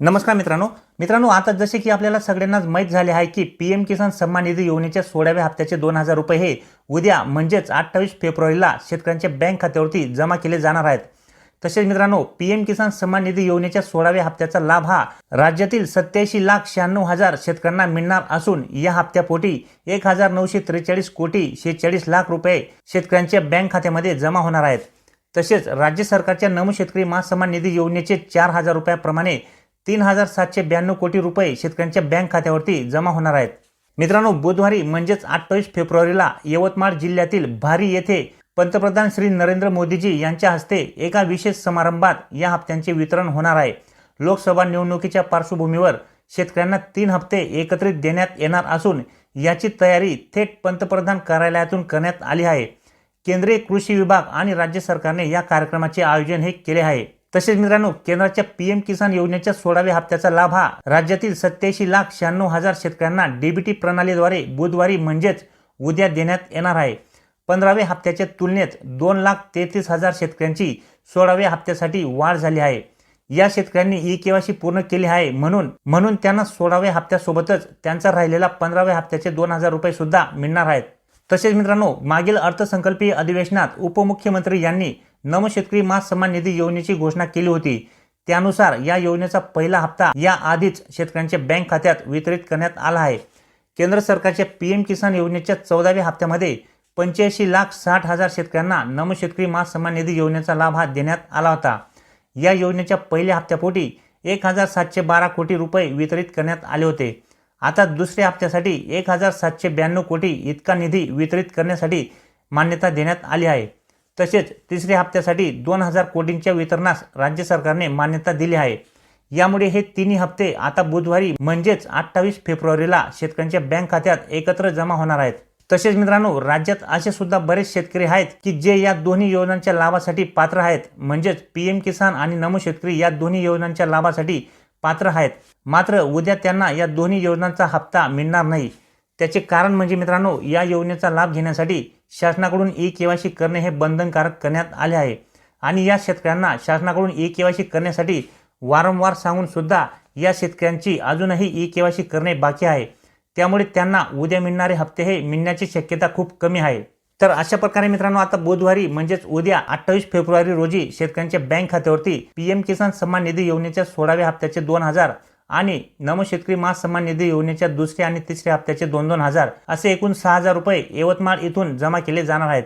नमस्कार मित्रांनो. मित्रांनो आता जसे की आपल्याला सगळ्यांनाच माहीत झाले आहे की पी एम किसान सन्मान निधी योजनेच्या सोळाव्या हप्त्याचे दोन हजार रुपये हे उद्या म्हणजेच अठ्ठावीस फेब्रुवारीला शेतकऱ्यांच्या बँक खात्यावरती जमा केले जाणार आहेत. तसेच मित्रांनो पी एम किसान सन्मान निधी योजनेच्या सोळाव्या हप्त्याचा लाभ हा राज्यातील सत्याऐंशी लाख शहाण्णव हजार शेतकऱ्यांना मिळणार असून या हप्त्यापोटी एक हजार नऊशे त्रेचाळीस कोटी शेहेचाळीस लाख रुपये शेतकऱ्यांच्या बँक खात्यामध्ये जमा होणार आहेत. तसेच राज्य सरकारच्या नमो शेतकरी महासन्मान निधी योजनेचे चार हजार रुपयाप्रमाणे तीन हजार सातशे ब्याण्णव कोटी रुपये शेतकऱ्यांच्या बँक खात्यावरती जमा होणार आहेत. मित्रांनो बुधवारी म्हणजेच अठ्ठावीस फेब्रुवारीला यवतमाळ जिल्ह्यातील भारी येथे पंतप्रधान श्री नरेंद्र मोदीजी यांच्या हस्ते एका विशेष समारंभात या हप्त्यांचे वितरण होणार आहे. लोकसभा निवडणुकीच्या पार्श्वभूमीवर शेतकऱ्यांना तीन हप्ते एकत्रित देण्यात येणार असून याची तयारी थेट पंतप्रधान कार्यालयातून करण्यात आली आहे. केंद्रीय कृषी विभाग आणि राज्य सरकारने या कार्यक्रमाचे आयोजन हे केले आहे. तसेच मित्रांनो केंद्राच्या पीएम किसान योजनेच्या सोळाव्या हप्त्याचा लाभ हा राज्यातील सत्याऐंशी लाख शहाण्णव हजार शेतकऱ्यांना डीबीटी प्रणालीद्वारे बुधवारी म्हणजेच उद्या देण्यात येणार आहे. पंधराव्या हप्त्याच्या तुलनेत दोन लाख तेहतीस हजार शेतकऱ्यांची सोळाव्या हप्त्यासाठी वाढ झाली आहे. या शेतकऱ्यांनी ई केवायसी पूर्ण केली आहे म्हणून म्हणून त्यांना सोळाव्या हप्त्यासोबतच त्यांचा राहिलेला पंधराव्या हप्त्याचे दोन हजार रुपये सुद्धा मिळणार आहेत. तसेच मित्रांनो मागील अर्थसंकल्पीय अधिवेशनात उपमुख्यमंत्री यांनी नम शेतकरी मास सन्मान निधी योजनेची घोषणा केली होती. त्यानुसार या योजनेचा पहिला हप्ता या आधीच शेतकऱ्यांच्या बँक खात्यात वितरित करण्यात आला आहे. केंद्र सरकारच्या पीएम किसान योजनेच्या चौदाव्या हप्त्यामध्ये पंच्याऐंशी लाख साठ हजार शेतकऱ्यांना नम शेतकरी मास सन्मान निधी योजनेचा लाभ हा देण्यात आला होता. या योजनेच्या पहिल्या हप्त्यापोटी एक हजार सातशे बारा कोटी रुपये वितरित करण्यात आले होते. आता दुसऱ्या हप्त्यासाठी एक हजार सातशे ब्याण्णव कोटी इतका निधी वितरित करण्यासाठी मान्यता देण्यात आली आहे. तसेच तिसऱ्या हप्त्यासाठी दोन हजार कोटींच्या वितरणास राज्य सरकारने मान्यता दिली आहे. यामुळे हे तिन्ही हप्ते आता बुधवारी म्हणजेच अठ्ठावीस फेब्रुवारीला शेतकऱ्यांच्या बँक खात्यात एकत्र जमा होणार आहेत. तसेच मित्रांनो राज्यात असे सुद्धा बरेच शेतकरी आहेत की जे या दोन्ही योजनांच्या लाभासाठी पात्र आहेत. म्हणजेच पीएम किसान आणि नमो शेतकरी या दोन्ही योजनांच्या लाभासाठी पात्र आहेत. मात्र उद्या त्यांना या दोन्ही योजनांचा हप्ता मिळणार नाही. त्याचे कारण म्हणजे मित्रांनो या योजनेचा लाभ घेण्यासाठी शासनाकडून ई केवायसी करणे हे बंधनकारक करण्यात आले आहे. आणि या शेतकऱ्यांना शासनाकडून ई केवायसी करण्यासाठी वारंवार सांगून सुद्धा या शेतकऱ्यांची अजूनही ई केवायसी करणे बाकी आहे. त्यामुळे त्यांना उद्या मिळणारे हप्ते हे मिळण्याची शक्यता खूप कमी आहे. तर अशा प्रकारे मित्रांनो आता बुधवारी म्हणजेच उद्या अठ्ठावीस फेब्रुवारी रोजी शेतकऱ्यांच्या बँक खात्यावरती पीएम किसान सन्मान निधी योजनेच्या सोळाव्या हप्त्याचे दोन हजार आणि नम शेतकरी मास सन्मान निधी योजनेच्या दुसऱ्या आणि तिसऱ्या हप्त्याचे दोन दोन हजार असे एकूण सहा हजार रुपये यवतमाळ इथून जमा केले जाणार आहेत.